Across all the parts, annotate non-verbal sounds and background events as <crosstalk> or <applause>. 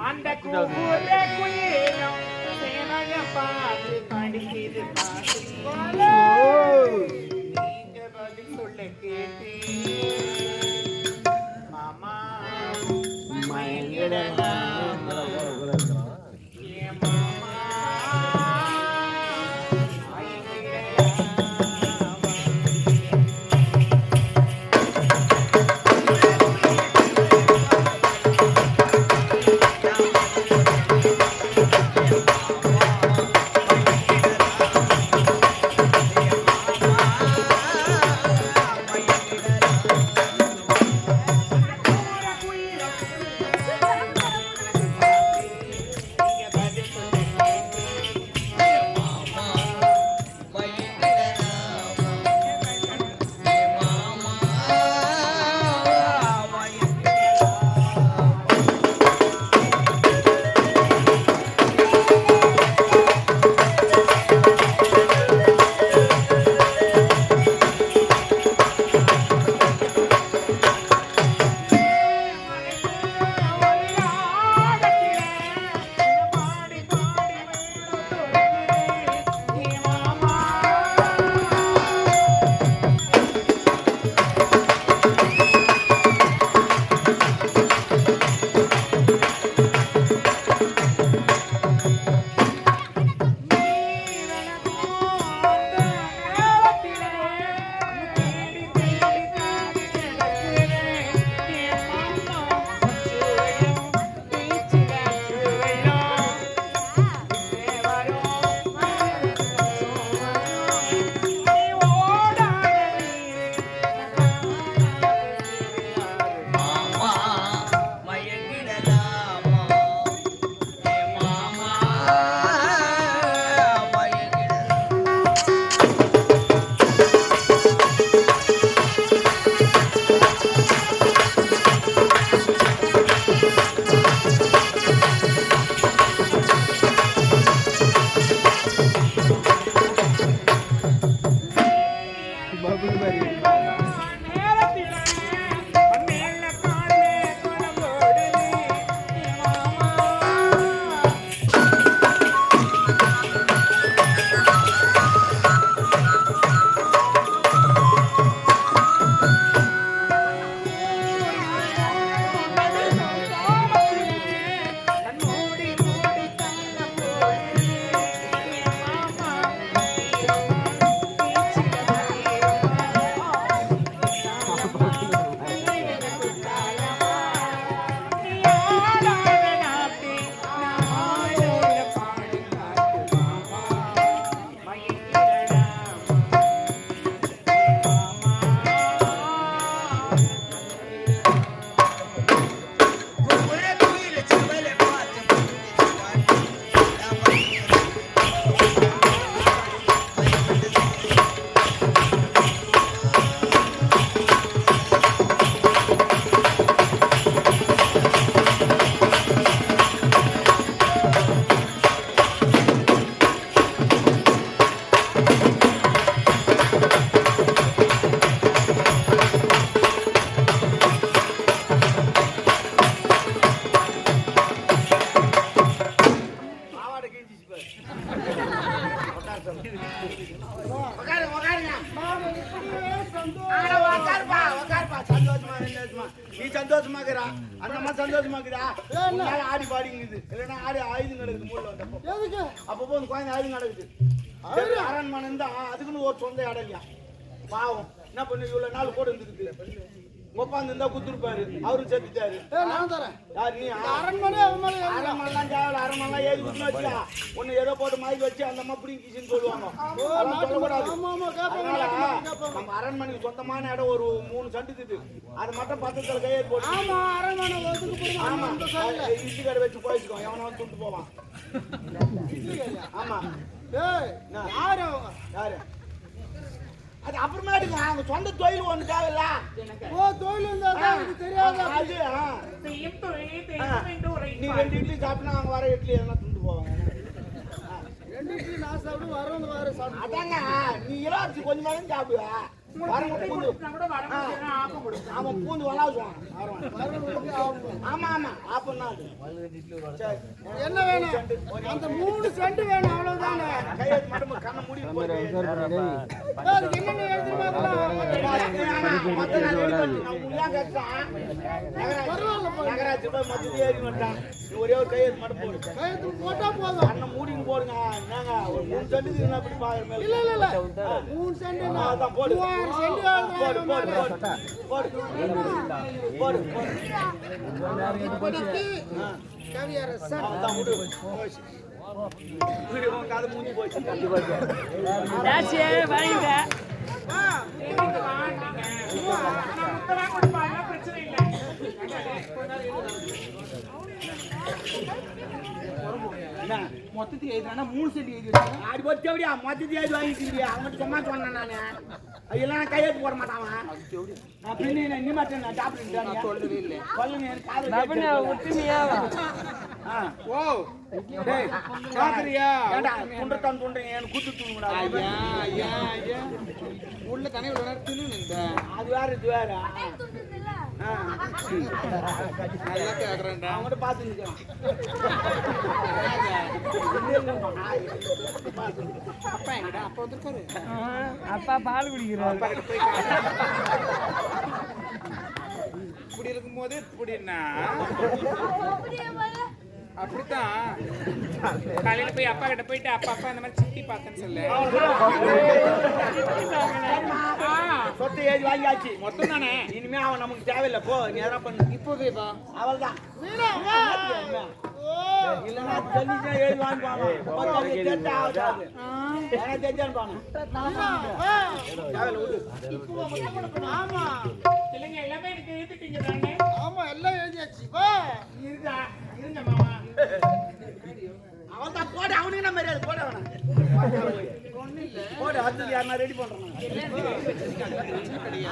அந்த கூவுற குயிலும் சேனைய பார்த்து. நீங்க பதில் சொல்ல. மாமா, மயங்கிடலாமா? சந்தோஷமா இருக்கிறா அந்த மாதிரி சந்தோஷமா இருக்குதா உன்னால ஆடி பாடிங்குது இல்லைன்னா ஆடி ஆயுதம் கிடக்குது மூல வந்தப்போ அப்பப்போ அந்த குழந்தை ஆயுதம் கிடக்குது. சரி, அரண்மனை இருந்தா அதுக்குன்னு ஒரு சொந்த இடம் இல்லையா? பாவம். என்ன பண்ணு? இவ்வளவு நாள் கூட இருந்துருக்கு. உட்காந்து இருந்தா குத்துருப்பாரு. அவரும் செத்துட்டாரு. யார் நீ? அரண்மனை அரண்மனைலாம் தேவையில்ல அரண்மனைலாம் ஏறி வச்சுக்கா. உன்னை ஏதோ போட்டு மயக்கி வச்சு அந்த அம்மா பிடிங்கிச்சின்னு சொல்லுவாங்க. நம்ம அரண்மனைக்கு சொந்தமான இடம் ஒரு மூணு சென்ட் இருக்குது. அது மட்டும் பக்கத்துல கையெழுத்து போட்டு. ஆமா அது இட்லி கடை வச்சு போயிச்சுக்கோ எவனை வந்து துண்டு போவான். ஆமா. என்ன? யாரு அது அப்புறமேட்டுங்க அவங்க சொந்த தொழில் ஒண்ணு தேவையில்ல அது. செய்யும் தொழிலை ஆ. தெய்வம் என்று நீ. ரெண்டு இட்லி சாப்பிட்டா அவங்க வர இட்லி எதனா துண்டு போவாங்க அதாங்க நீ இலவசி கொஞ்சம் தான் சாப்பிடுவ வரவங்க பூந்து அவன் பூந்து விளாடுவான் ஆமா ஆமா என்ன வேணும் அந்த மூணு சென்ட் வேணும் அவ்வளவுதானே கையெழுத்து மட்டும் கண்ணை மூடி என்னென்ன எழுதி நகராட்சி ஒரே ஒரு கையெழுத்து மட்டும் போடு. கையெழுத்து போட்டா போதும். போடுங்க என்னங்க ஒரு மூணு செண்டுக்கு என்ன அப்படி பாக்குற இல்ல இல்ல இல்ல. மூணு சென்ட் அதான் போடு. மூவாயிரம் சென்ட் போடு போடு போடு போடு போடு. இப்போதைக்கு கவியர் சார் அதான் விடு போச்சு வீடு உன் மொத்தத்துக்கு எழுதுனா மூணு சென்ட் எழுதி வச்சு ஆடி போட்டு எப்படியா மொத்தத்தை எழுதி வாங்கிக்கிறியா? அவன்கிட்ட சும்மா சொன்னேன் நானு. இல்லைன்னா கையெழுத்து போட மாட்டான் அவன். நான் பின்ன நான் சொல்லவே இல்லை. சொல்லுங்க எனக்கு ஓ. டேய் பாக்குறியா எனக்கு குத்து தூங்குடா. ஐயா ஐயா ஐயா. உள்ள தின்னு இந்த அது வேற இது வேற. அப்பா அப்பா வந்திருக்காரு இப்படி இருக்கும்போது இப்படின்னா அப்படித்தான் காலையில போய் அப்பா கிட்ட போயிட்டு அப்பா அப்பா இந்த மாதிரி சிட்டி பார்த்தேன்னு சொல்லு. சொத்து ஏறி வாங்கியாச்சு. மொத்தம் தானே? இனிமே அவன் நமக்கு தேவையில்லை. போ நீ எதனா பண்ணு. இப்போவே வா. அவள்தான். இல்லைன்னா தெரிஞ்சுச்சா ஏறி வாங்குவாங்க தெரிஞ்சா தெரிஞ்சான்னு. ஆமா. இல்லைங்க எல்லாமே எனக்கு எழுதிட்டீங்க தானே? ஆமா எல்லாம் எழுதியாச்சு வா. இருங்க மாமா. அவன்தான் போடு, அவனுக்கு என்ன மரியாதை? போடு அவனை. <laughs> போடு, அடுத்தது?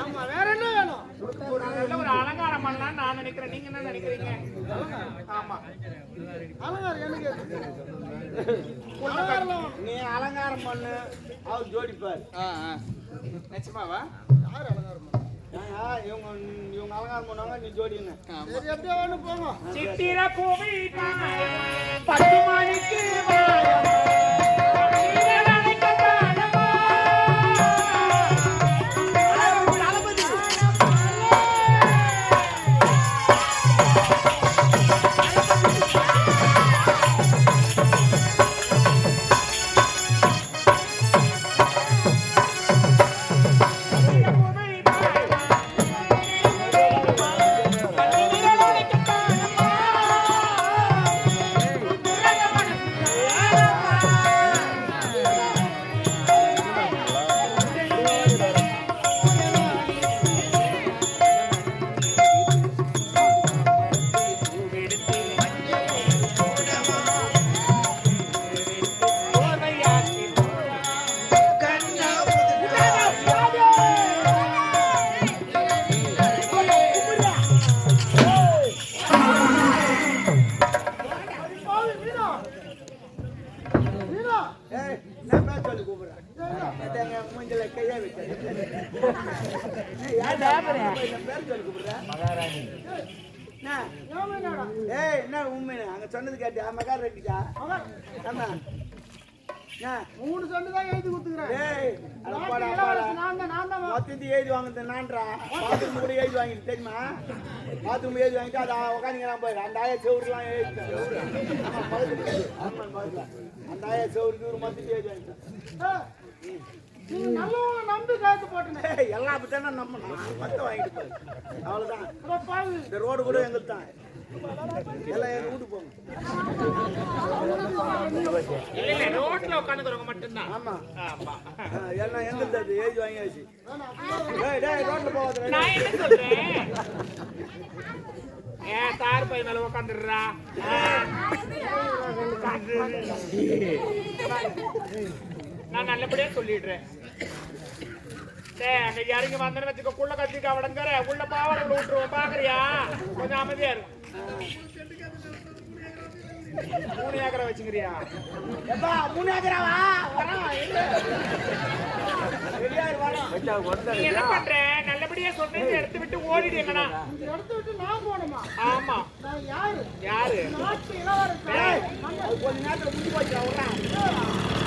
ஆமா வேற என்ன வேணும்? ஒரு அலங்காரம் பண்ணலாம்னு நான் நினைக்கிறேன். நீங்க என்ன நினைக்கிறீங்க? ஆமா. அலங்காரம் எனக்கு நீ அலங்காரம் பண்ணு அவர் ஜோடிப்பார். நிச்சயமாவா யார் அலங்காரம் ஏங்க, இவங்க இவங்க அலங்காரம் பண்ணுவாங்க நீ ஜோடின்னு. சரி எப்படியோ வேணும் போங்க. சித்திர பூவி பத்து மணிக்கு வச்சேன். ஏய், என்ன? ஏய், என்ன அங்க சொன்னது கேட்டியா? மகார் ரெட்டிக்கா? ஆமா. மூணு சென்ட் தான் எழுதி கொடுத்துக்கிறேன் ஏய், அட போடா, நான் தான் நான் தான் எழுதி வாங்குறது நான்றா. bathroom கூட எழுதி வாங்கிட்டு தெரியுமா? bathroom எழுதி வாங்கிட்டு அதை உக்காந்துக்கிறான் பாரு. அந்த ஆயா எழுதிட்டேன். ஆமா, பக்கத்துல. ஆமா, பக்கத்துல. அந்த ஆயா செவுருக்கு இவரு எழுதி நல்லவங்க நம்பி பத்தான நம்பணும்? மொத்தம் வாங்கிட்டு போய் பாவு இந்த ரோடு கூட எங்களுக்கு தான் எல்லாம் எங்க வீட்டு போங்க. ரோட்ல உட்காந்துக்கிறவங்க மட்டும்தான். ஆமா. ஆமா. எல்லாம் எங்களுக்கு அது ஏஜ் வாங்கியாச்சு. டேய் டேய் ரோட்ல போகாத நான் என்ன சொல்றேன்? ஏன் தார் பை மேல உட்காந்துடுறா. நான் நல்லபடியா சொல்லிடுறேன். அங்க இறங்கி வந்தேன்னு வச்சுக்கோ குள்ள கத்திக்க அவடங்கிற உள்ள பாவடை விட்டுருவோம் பாக்குறியா? கொஞ்சம் அமைதியா இருக்கும் மூணு ஏக்கரை வச்சுக்கிறியா? எப்பா மூணு ஏக்கராவா? நீ என்ன பண்ற? நல்லபடியா சொல்றேன் எடுத்து விட்டு ஓடிடு எங்கடா எடுத்து விட்டு நான் போகணுமா? ஆமா. யாரு? யாரு? கொஞ்ச நேரத்துல முடிஞ்சு போச்சு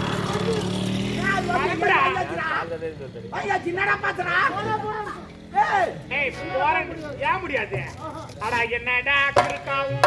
என்னடா பாத்துறா ஏய் போறேன் ஏன் முடியாது அடா என்னடா கிறுக்காவும்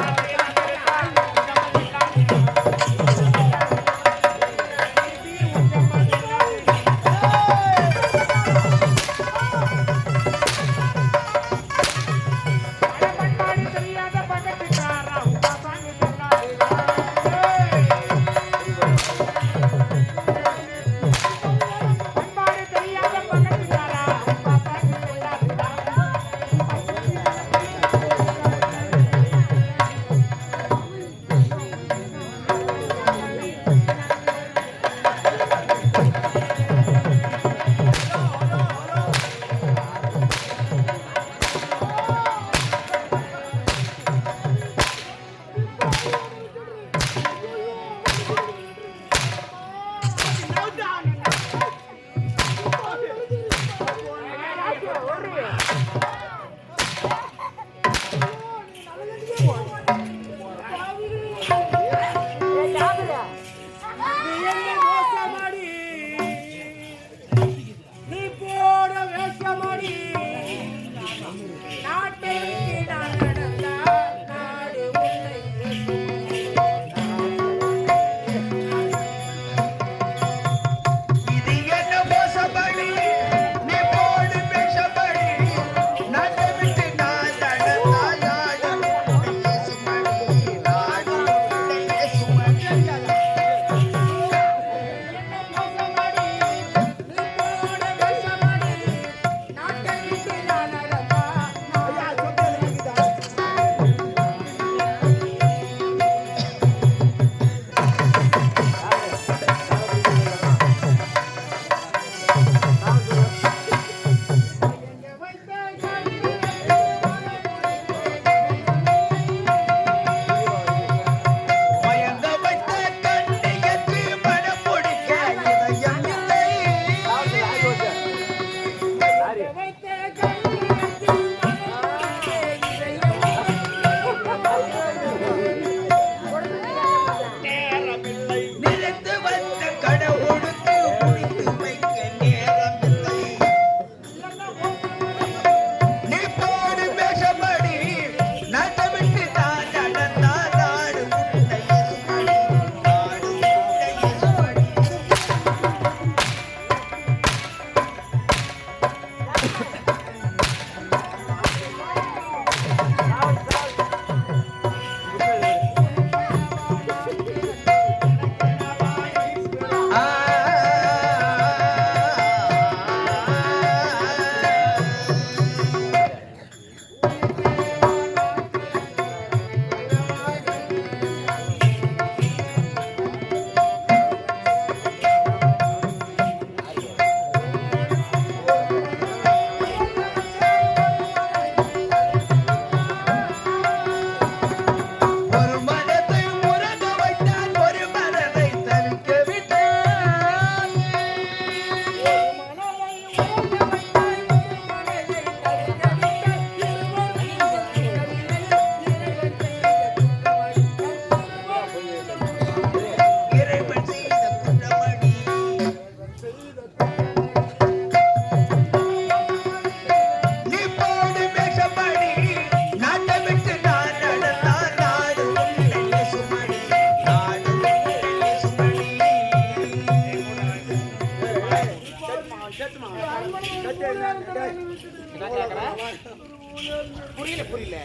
புரியல புரியல.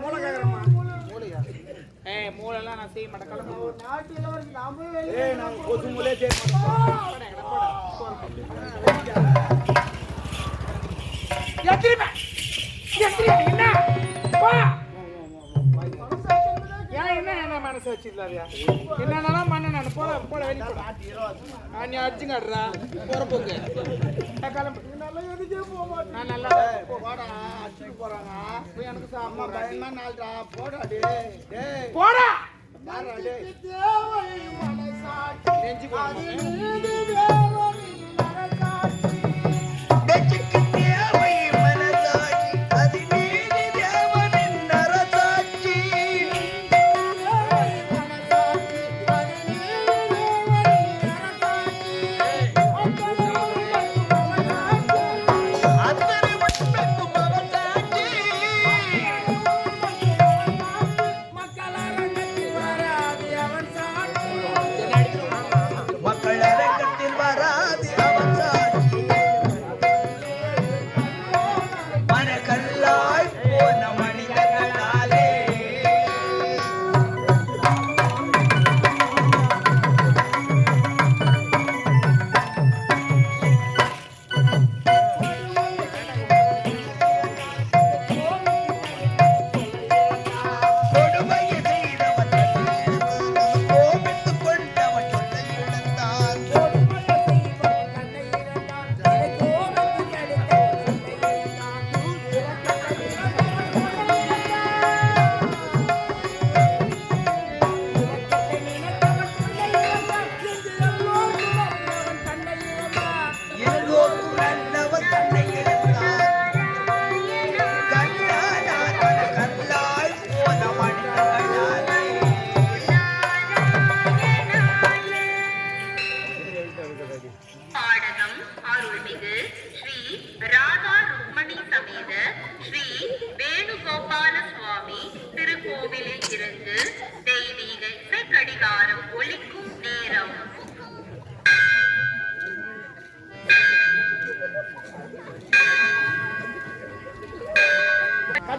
மூளை கேக்குறமா ஏய் மூளெல்லாம் நான் செய்ய மாட்டேன். கிளம்பு. நாட்டு இளவரசன் நாம ஏய் நான் கொசு மூலையே செய்ய மாட்டேன். என்ன? வா. மனசு வச்சிடலாரியா என்னன்னாலும் பண்ண நான்? போட போட வெளியே போட ஆ, நீ போறப்போக்கு எதுக்கே போக மாட்டேன் நான் நல்லா போடா. அடிச்சுட்டு போறாங்க. எனக்கு அம்மா பயமா நாள்டா. போடா டேய் போடா! நெஞ்சு அது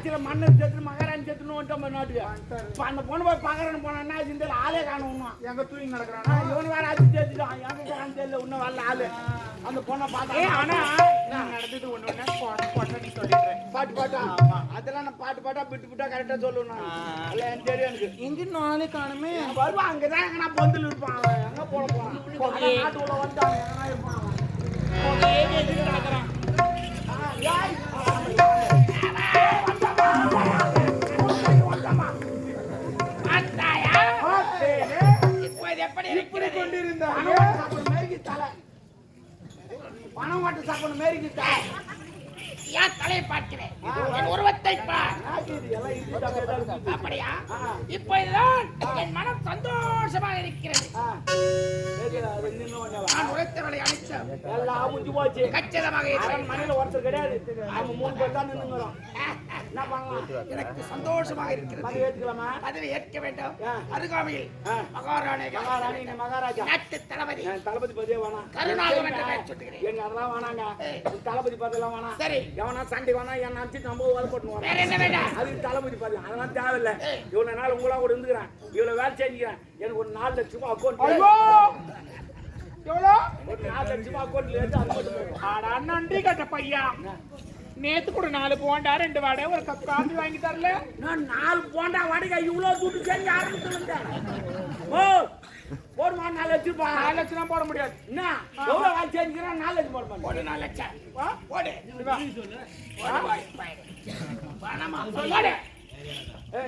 கட்சியில மண்ணு சேர்த்து மகாராணி சேர்த்துன்னு வந்துட்டோம் நம்ம நாட்டுக்கு. இப்ப அந்த பொண்ணு போய் பாக்குறேன்னு போனா இந்த ஆளே காணும் எங்க தூங்கி நடக்கிறானா? இவனு வேற அடிச்சு சேர்த்துட்டான் எங்க போறான்னு தெரியல இன்னும் வரல ஆளு. அந்த பொண்ணை ஏ பார்த்தா ஆனா நான் நடந்தது ஒண்ணு ஒண்ணு போட்ட போட்ட நீ சொல்லிடுறேன். பாட்டு பாட்டா? அதெல்லாம் நான் பாட்டு பாட்டா விட்டு விட்டா கரெக்டா சொல்லுவேன் நான். எல்லாம் எனக்கு தெரியும் எனக்கு. இங்க நாளே காணுமே. வருவான் அங்கதான் எங்கன்னா பொந்தில் இருப்பான் எங்க போட போறான்? அதான் நாட்டு உள்ள வந்துட்டான் எங்கன்னா இருப்பான் நடக்கிறான். இப்படி பணம் சாப்பிடும் மேரிக்கு மட்டும் சாப்பிடும் மேரிக்கு தலை. ஏன் தலையை பார்க்கிறேன். என் உருவத்தை பார். அப்படியா. இப்போதுதான் என் மனம் சந்தோஷமாக இருக்கிறது. நான் உழைத்தவளை போச்சு கச்சிதமாக மணியில ஒருத்தர் கிடையாது நம்ம மூணு பேர் தான் பண்ணலாம்? எனக்கு சந்தோஷமாக இருக்கிறது. பதவி ஏற்க வேண்டும். அருகாமையில் மகாராணி நீ மகாராஜா. நாட்டு தளபதி. தளபதி பதவியே வேணாம். கருணாகரன் என்று பெயர் சூட்டுகிறேன். எங்க அதெல்லாம் வேணாங்க. உன் தளபதி பதவியெல்லாம் வேணாம். சரி. எவனா சண்டை வேணா என்ன அனுப்பிச்சு நம்ம வேலை வேண்டாம் அதுக்கு தளபதி பதவி அதெல்லாம் தேவையில்ல. இவ்வளவு நாள் உங்களா கூட இருந்துக்கிறேன். இவ்வளவு வேலை செஞ்சுக்கிறேன். எனக்கு ஒரு நாலு லட்சம் ரூபாய் அக்கௌண்ட் எவ்வளோ? ஒரு நாலு லட்சம் ரூபாய் அக்கௌண்ட்ல மட்டும் போதும். ஆடா நன்றி கட்ட பையா. நேத்து கூட நாலு போண்டா ரெண்டு வடை ஒரு கப் காஃபி வாங்கி தரல. நான் நாலு போண்டா வாடகை இவ்வளவு துட்டு செஞ்சு ஆரம்பிச்சுருந்தேன் ஓ போடுமா? நாலு லட்சம் நாலு லட்சம் போட முடியாது. என்ன? எவ்வளவு வேலை செஞ்சுக்கிறேன் நாலு லட்சம். போடு. பாரு. போடு நாலு லட்சம் போடு. வா.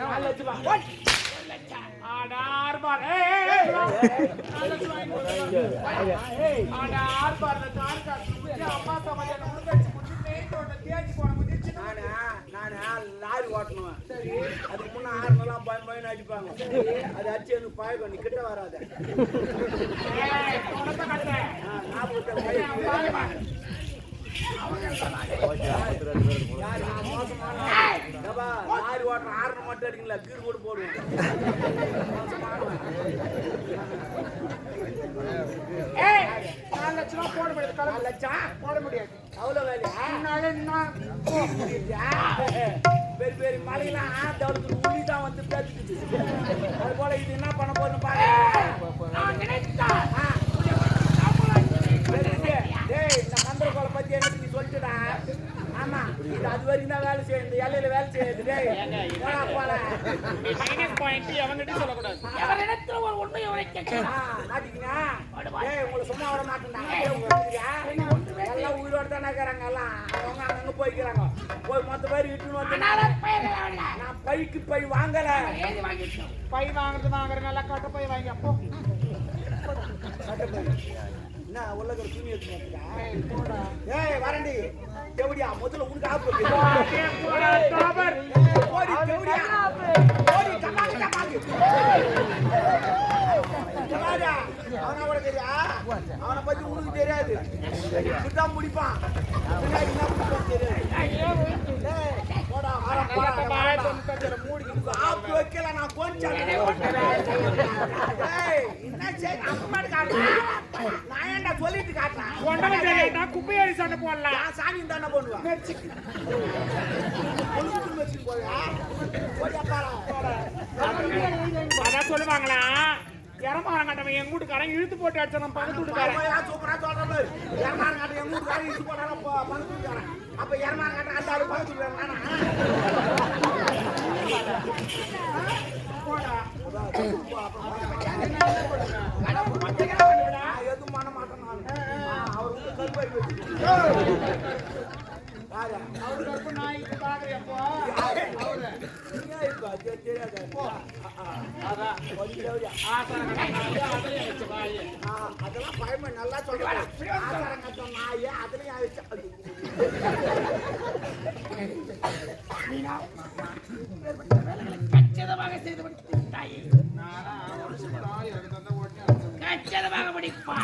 நாலு லட்சம் வாங்கி கொடு. ஏய், ஆடா ஆர்பார்ல தார் காசு குடிச்சு அம்மா சமையல் உடுக்கச்சு குடிச்சு நெய் தோட்ட தேடி போன முடிச்சு நானு நானு லாரி ஓட்டணும் சரி. அதுக்கு முன்ன ஆறு அடிப்பாங்க அது அடிச்சு எனக்கு பழக்கம் நீ கிட்ட வராத. லாரி ஓட்டுற ஆறு மட்டும் அடிக்கல கீறு கூட. ஏய், நாலு லட்சம் போட முடியாது. நாலு லட்சம்? போட முடியாது. அவ்வளவு வேலையா? நான் பெரிய பெரிய மலையெல்லாம் தவிர்த்து உள்ளி தான் வந்து பேசிக்குது அது போல இது என்ன பண்ண போகுதுன்னு பாரு. நான் நினைத்தால் ஆ. சரி, டேய், இந்த மந்திர கோலை பத்தி எனக்கு நீ சொல்லிட்டுடா? ஆமா இது அது வரைக்கும் தான் வேலை செய்யும். இந்த எல்லையில வேலை செய்யுது. டேய் போடா போடா. மைனஸ் பாயிண்ட் சொல்லக்கூடாது. ஒரு? ஏய், உங்களை சும்மா விட வீட்டுக்கு எல்லாம் உயிரோட தானே இருக்கிறாங்க. எல்லாம். அவங்க அங்கங்க போய்க்கிறாங்க. போய் மொத்த பேர் இட்டுன்னு வந்து பைக்கு பை வாங்கல. பை வாங்குறது வாங்குற நல்லா கட்ட பை வாங்கி அப்போ. என்ன உள்ள துணி வந்துட்டா? ஏய் வரண்டி. தேவடியா முதல்ல உனக்கு ஆப்பு? ஓடி தேவடியா ஓடி அவன தெரியா அவனை பத்தி உனக்கு தெரியாது. சுத்தம் முடிப்பான் பின்னாடி என்ன பிடிப்பான் தெரியாது ஏய், போடா வாடா, போடா, வாடா. ஆப்பு வைக்கல நான் கொஞ்சம் ஏய், என்ன செய்ய அம்மாடு காட்டுறேன் நான் ஏன்டா சொல்லிட்டு காட்டுறேன் கொண்டவன் சரியாட்டா குப்பையாடி சண்டை போடலாம் நான் சாமி தானே அப்பாடா அதான் சொல்லுவாங்களா இறமாறம் கட்டவன் எங்க வீட்டுக்காரன் இழுத்து போட்டு அடிச்சான் பக்கத்து வீட்டுக்காரன் சூப்பரா. எரமான் காட்டு எங்க வீட்டுக்காரன் இழுத்து போட்டாலும் ப- பணத்து வீட்டுக்காரன். அப்ப காட்டு அந்த ஆளு பணத்து வீட்டுக்காரன்? போடா. அதெல்லாம் நல்லா சொல்றேன் நாய் அதுலயும் ஆயிடுச்சு கச்சிதமாக செய்து முடித்து தாயே கச்சிதமாக முடிப்பா